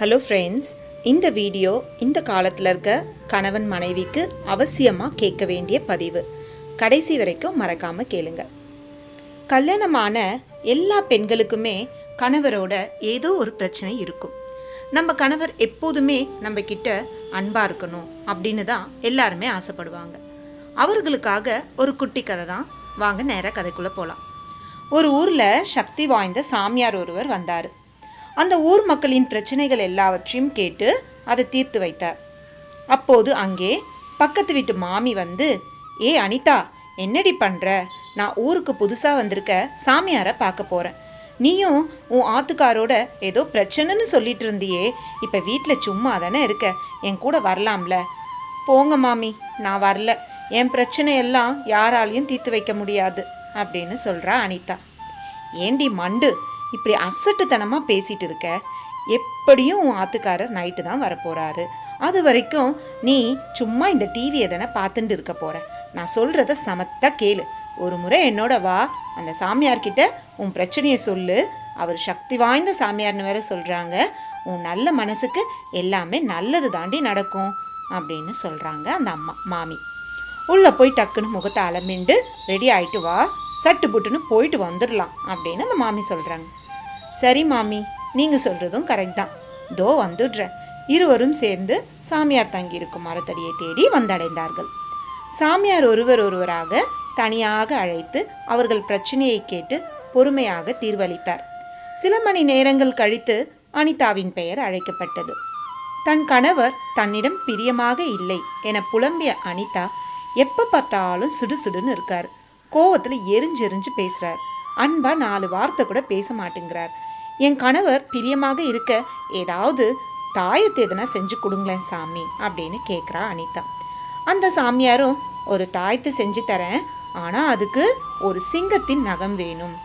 Hello friends இந்த video இந்த காலத்தில் இருக்க கணவன் மனைவிக்கு அவசியமாக கேட்க வேண்டிய பதிவு. கடைசி வரைக்கும் மறக்காமல் கேளுங்க. கல்யாணமான எல்லா பெண்களுக்குமே கணவரோட ஏதோ ஒரு பிரச்சனை இருக்கும். நம்ம கணவர் எப்போதுமே நம்ம கிட்ட அன்பாக இருக்கணும் அப்படின்னு தான் எல்லாருமே ஆசைப்படுவாங்க. அவர்களுக்காக ஒரு குட்டி கதை தான். வாங்க நேராக கதைக்குள்ளே போகலாம் ஒரு ஊரில் சக்தி வாய்ந்த சாமியார் ஒருவர் வந்தார். அந்த ஊர் மக்களின் பிரச்சனைகள் எல்லாவற்றையும் கேட்டு அதை தீர்த்து வைத்தார். அப்போது அங்கே பக்கத்து வீட்டு மாமி வந்து ஏ அனிதா என்னடி பண்ணுற நான் ஊருக்கு புதுசாக வந்திருக்க சாமியாரை பார்க்க போகிறேன் நீயும் உன் ஆத்துக்காரோட ஏதோ பிரச்சனைன்னு சொல்லிட்டு இருந்தியே இப்போ வீட்டில் சும்மா தானே இருக்க என் கூட வரலாம்ல? போங்க மாமி நான் வரல. என் பிரச்சனையெல்லாம் யாராலையும் தீர்த்து வைக்க முடியாது அப்படின்னு சொல்கிறா அனிதா. ஏண்டி மண்டு இப்படி அசட்டுத்தனமாக பேசிட்டு இருக்க எப்படியும் உன் ஆத்துக்காரர் நைட்டு தான் வரப்போகிறாரு அது வரைக்கும் நீ சும்மா இந்த டிவியை தானே பார்த்துட்டு இருக்க போகிற நான் சொல்கிறத சமத்தா கேளு. ஒரு முறை என்னோட வா அந்த சாமியார்கிட்ட உன் பிரச்சனையை சொல்லு. அவர் சக்தி வாய்ந்த சாமியார்னு வேற சொல்கிறாங்க உன் நல்ல மனசுக்கு எல்லாமே நல்லது தாண்டி நடக்கும் அப்படின்னு சொல்கிறாங்க அந்த அம்மா மாமி. உள்ளே போய் டக்குன்னு முகத்தை அலமிண்டு ரெடி ஆயிட்டு வா. சட்டு புட்டுன்னு போயிட்டு வந்துடலாம் அப்படின்னு அந்த மாமி சொல்கிறாங்க சரி மாமி நீங்கள் சொல்கிறதும் கரெக்ட் தான். தோ வந்துடுறேன் இருவரும் சேர்ந்து சாமியார் தங்கியிருக்கும் மரத்தடியை தேடி வந்தடைந்தார்கள். சாமியார் ஒருவர் ஒருவராக தனியாக அழைத்து அவர்கள் பிரச்சனையை கேட்டு பொறுமையாக தீர்வளித்தார். சில மணி நேரங்கள் கழித்து அனிதாவின் பெயர் அழைக்கப்பட்டது. தன் கணவர் தன்னிடம் பிரியமாக இல்லை என புலம்பிய அனிதா எப்போ பார்த்தாலும் சுடுசுடுன்னு இருக்கார். கோவத்தில் எரிஞ்செறிஞ்சு பேசுகிறார் அன்பா நாலு வார்த்தை கூட பேச மாட்டேங்கிறார். என் கணவர் பிரியமாக இருக்க ஏதாவது தாயத்தை எதனா செஞ்சு கொடுங்களேன் சாமி அப்படின்னு கேட்குறா அனிதா. அந்த சாமியாரும் ஒரு தாயத்தை செஞ்சு தரேன் ஆனால் அதுக்கு ஒரு சிங்கத்தின் நகம் வேணும்.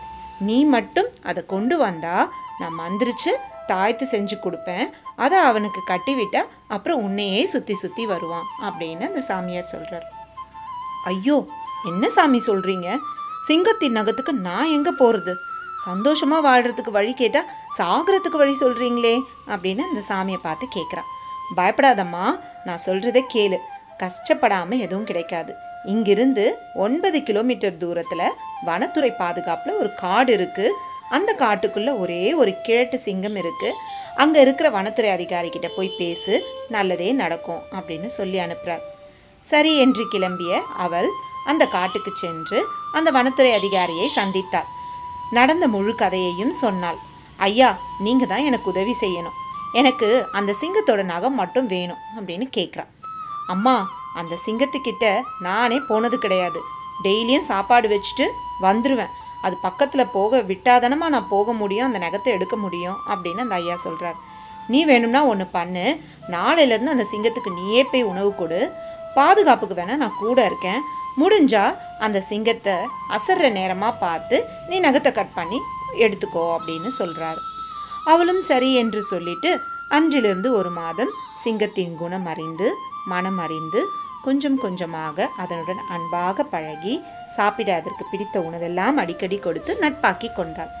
நீ மட்டும் அதை கொண்டு வந்தா நான் மந்திரிச்சு தாயத்து செஞ்சு கொடுப்பேன் அதை அவனுக்கு கட்டிவிட்டா அப்புறம் உன்னையே சுற்றி சுற்றி வருவான் அப்படின்னு அந்த சாமியார் சொல்கிறார் ஐயோ என்ன சாமி சொல்கிறீங்க சிங்கத்தின் நகத்துக்கு நான் எங்கே போகிறது சந்தோஷமாக வாழ்கிறதுக்கு வழி கேட்டால் சாகிறதுக்கு வழி சொல்கிறீங்களே அப்படின்னு அந்த சாமியை பார்த்து கேட்குறான் பயப்படாதம்மா நான் சொல்கிறத கேளு. கஷ்டப்படாமல் எதுவும் கிடைக்காது. இங்கிருந்து ஒன்பது கிலோமீட்டர் தூரத்தில் வனத்துறை பாதுகாப்பில் ஒரு காடு இருக்குது அந்த காட்டுக்குள்ளே ஒரே ஒரு கிழட்டு சிங்கம் இருக்குது அங்கே இருக்கிற வனத்துறை அதிகாரிக்கிட்ட போய் பேசு நல்லதே நடக்கும் அப்படின்னு சொல்லி அனுப்புகிறார் சரி என்று கிளம்பிய அவள் அந்த காட்டுக்கு சென்று அந்த வனத்துறை அதிகாரியை சந்தித்தாள் நடந்த முழு கதையையும் சொன்னாள். ஐயா நீங்கள் தான் எனக்கு உதவி செய்யணும். எனக்கு அந்த சிங்கத்தோட நகம் மட்டும் வேணும் அப்படின்னு கேட்குறான். அம்மா அந்த சிங்கத்துக்கிட்ட நானே போனது கிடையாது. டெய்லியும் சாப்பாடு வச்சுட்டு வந்துடுவேன் அது பக்கத்தில் போக விட்டாதனமாக நான் போக முடியும் அந்த நகத்தை எடுக்க முடியும் அப்படின்னு அந்த ஐயா சொல்கிறார் நீ வேணும்னா ஒன்று பண்ணு. நாளையிலேருந்து அந்த சிங்கத்துக்கு நீயே போய் உணவு கொடு. பாதுகாப்புக்கு வேணால் நான் கூட இருக்கேன். முடிஞ்சா அந்த சிங்கத்தை அசர்ற நேரமாக பார்த்து நீ நகத்தை கட் பண்ணி எடுத்துக்கோ அப்படின்னு சொல்கிறாரு அவளும் சரி என்று சொல்லிட்டு அன்றிலிருந்து ஒரு மாதம் சிங்கத்தின் குணம் அறிந்து மனம் அறிந்து கொஞ்சம் கொஞ்சமாக அதனுடன் அன்பாக பழகி சாப்பிட அதற்கு பிடித்த உணவெல்லாம் அடிக்கடி கொடுத்து நட்பாக்கி கொண்டாள்.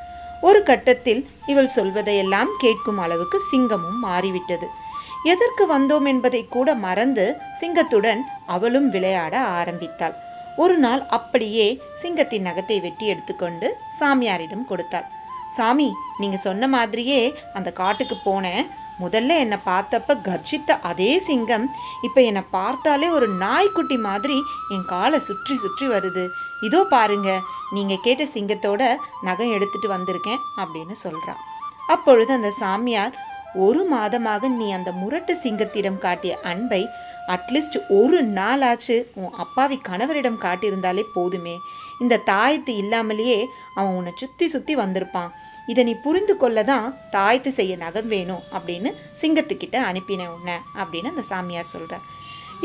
ஒரு கட்டத்தில் இவள் சொல்வதையெல்லாம் கேட்கும் அளவுக்கு சிங்கமும் மாறிவிட்டது. எதற்கு வந்தோம்? என்பதை கூட மறந்து சிங்கத்துடன் அவளும் விளையாட ஆரம்பித்தாள். ஒரு நாள் அப்படியே சிங்கத்தின் நகத்தை வெட்டி எடுத்துக்கொண்டு சாமியாரிடம் கொடுத்தாள். சாமி நீங்கள் சொன்ன மாதிரியே அந்த காட்டுக்கு போனேன். முதல்ல என்னை பார்த்தப்ப கர்ஜித்த அதே சிங்கம். இப்போ என்னை பார்த்தாலே ஒரு நாய்க்குட்டி மாதிரி என் காலை சுற்றி சுற்றி வருது. இதோ பாருங்க நீங்கள் கேட்ட சிங்கத்தோட நகம் எடுத்துட்டு வந்திருக்கேன் அப்படின்னு சொல்கிறான் அப்பொழுது அந்த சாமியார் ஒரு மாதமாக நீ அந்த முரட்டு சிங்கத்திடம் காட்டிய அன்பை அட்லீஸ்ட் ஒரு நாளாச்சு உன் அப்பாவி கணவரிடம் காட்டியிருந்தாலே போதுமே. இந்த தாயத்து இல்லாமலேயே அவன் உன்னை சுற்றி சுற்றி வந்திருப்பான். இதை நீ புரிந்து கொள்ள தான் தாயத்து செய்ய நகம் வேணும் அப்படின்னு சிங்கத்துக்கிட்ட அனுப்பினேன் உன்னை அப்படின்னு அந்த சாமியார் சொல்கிறார்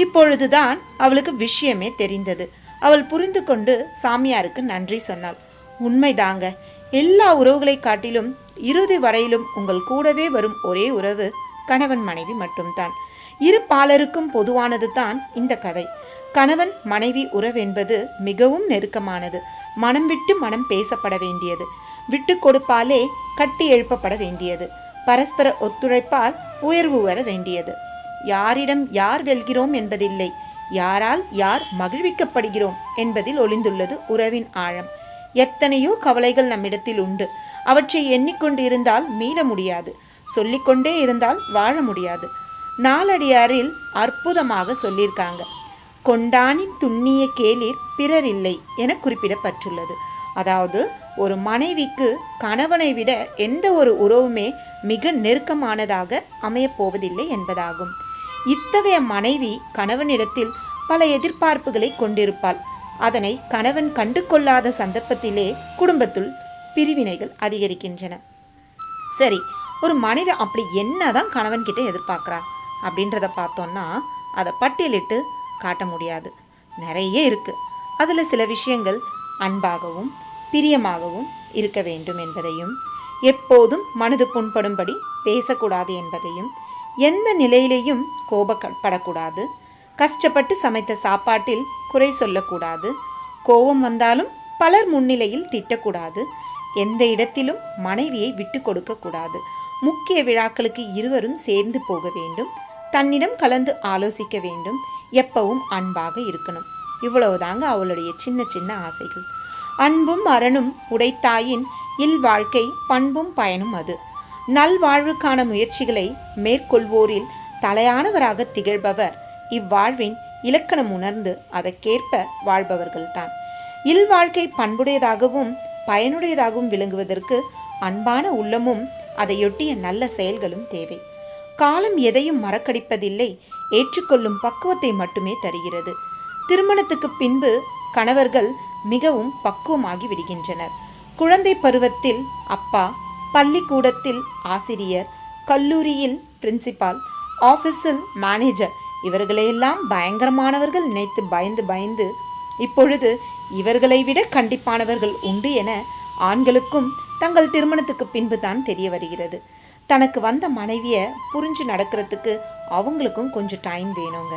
இப்பொழுதுதான் அவளுக்கு விஷயமே தெரிந்தது. அவள் புரிந்து கொண்டு சாமியாருக்கு நன்றி சொன்னாள். உண்மைதாங்க எல்லா உறவுகளை காட்டிலும் இறுதி வரையிலும் உங்கள் கூடவே வரும் ஒரே உறவு கணவன் மனைவி மட்டும்தான். இரு பாலருக்கும் பொதுவானது தான் இந்த கதை. கணவன் மனைவி உறவென்பது மிகவும் நெருக்கமானது. மனம் விட்டு மனம் பேசப்பட வேண்டியது. விட்டு கொடுப்பாலே கட்டி எழுப்பப்பட வேண்டியது. பரஸ்பர ஒத்துழைப்பால் உயர்வு வர வேண்டியது. யாரிடம் யார் வெல்கிறோம் என்பதில்லை. யாரால் யார் மகிழ்விக்கப்படுகிறோம் என்பதில் ஒளிந்துள்ளது உறவின் ஆழம். எத்தனையோ கவலைகள் நம்மிடத்தில் உண்டு. அவற்றை எண்ணிக்கொண்டு இருந்தால் மீள முடியாது. சொல்லிக்கொண்டே இருந்தால் வாழ முடியாது. நாலடியாரில் அற்புதமாக சொல்லியிருக்காங்க. கொண்டானின் துண்ணிய கேளிர் பிறர் இல்லை என குறிப்பிடப்பட்டுள்ளது. அதாவது ஒரு மனைவிக்கு கணவனை விட எந்த ஒரு உறவுமே மிக நெருக்கமானதாக அமையப்போவதில்லை என்பதாகும். இத்தகைய மனைவி கணவனிடத்தில் பல எதிர்பார்ப்புகளை கொண்டிருப்பாள். அதனை கணவன் கண்டு கொள்ளாத சந்தர்ப்பத்திலே குடும்பத்துள் பிரிவினைகள் அதிகரிக்கின்றன. சரி ஒரு மனைவி அப்படி என்னதான் கணவன் கிட்ட எதிர்பார்க்குறா அப்படின்றத பார்த்தோம்னா அதை பட்டியலிட்டு காட்ட முடியாது. நிறைய இருக்குது அதில் சில விஷயங்கள் அன்பாகவும் பிரியமாகவும் இருக்க வேண்டும் என்பதையும் எப்போதும் மனது புண்படும்படி பேசக்கூடாது என்பதையும் எந்த நிலையிலேயும் கோபப்படக்கூடாது. கஷ்டப்பட்டு சமைத்த சாப்பாட்டில் குறை சொல்லக்கூடாது. கோபம் வந்தாலும் பலர் முன்னிலையில் திட்டக்கூடாது. எந்த இடத்திலும் மனைவியை விட்டு கொடுக்கக்கூடாது. முக்கிய விழாக்களுக்கு இருவரும் சேர்ந்து போக வேண்டும். தன்னிடம் கலந்து ஆலோசிக்க வேண்டும். எப்பவும் அன்பாக இருக்கணும். இவ்வளவுதாங்க அவளுடைய சின்ன சின்ன ஆசைகள். அன்பும் அரணும் உடைத்தாயின் இல் வாழ்க்கை பண்பும் பயனும் அது. நல்வாழ்வுக்கான முயற்சிகளை மேற்கொள்வோரில் தலையானவராக திகழ்பவர் இவ்வாழ்வின் இலக்கணம் உணர்ந்து அதற்கேற்ப வாழ்பவர்கள்தான். இல்வாழ்க்கை பண்புடையதாகவும் பயனுடையதாகவும் விளங்குவதற்கு அன்பான உள்ளமும் அதையொட்டிய நல்ல செயல்களும் தேவை. காலம் எதையும் மறக்கடிப்பதில்லை ஏற்றுக்கொள்ளும் பக்குவத்தை மட்டுமே தருகிறது. திருமணத்துக்கு பின்பு கணவர்கள் மிகவும் பக்குவமாகி விடுகின்றனர். குழந்தை பருவத்தில் அப்பா பள்ளிக்கூடத்தில் ஆசிரியர் கல்லூரியில் பிரின்சிபால் ஆஃபீஸில் மேனேஜர் இவர்களையெல்லாம் பயங்கரமானவர்கள் நினைத்து பயந்து பயந்து இப்பொழுது இவர்களை விட கண்டிப்பானவர்கள் உண்டு என ஆண்களுக்கும் தங்கள் திருமணத்துக்கு பின்பு தான் தெரிய வருகிறது. தனக்கு வந்த மனைவியை புரிஞ்சு நடக்கிறதுக்கு அவங்களுக்கும் கொஞ்சம் டைம் வேணுங்க.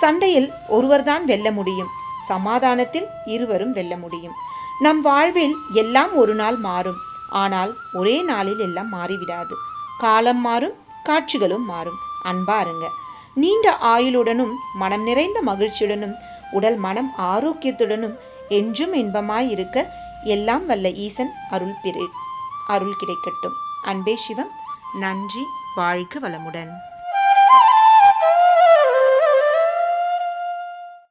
சண்டையில் ஒருவர் தான் வெல்ல முடியும் சமாதானத்தில் இருவரும் வெல்ல முடியும். நம் வாழ்வில் எல்லாம் ஒரு நாள் மாறும் ஆனால் ஒரே நாளில் எல்லாம் மாறிவிடாது. காலம் மாறும் காட்சிகளும் மாறும். அன்பாருங்க நீண்ட ஆயுளுடனும் மனம் நிறைந்த மகிழ்ச்சியுடனும் உடல் மனம் ஆரோக்கியத்துடனும் என்றும் இன்பமாய் இருக்க எல்லாம் வல்ல ஈசன் அருள் பிரி அருள் கிடைக்கட்டும். அன்பே சிவம் நன்றி வாழ்க வளமுடன்.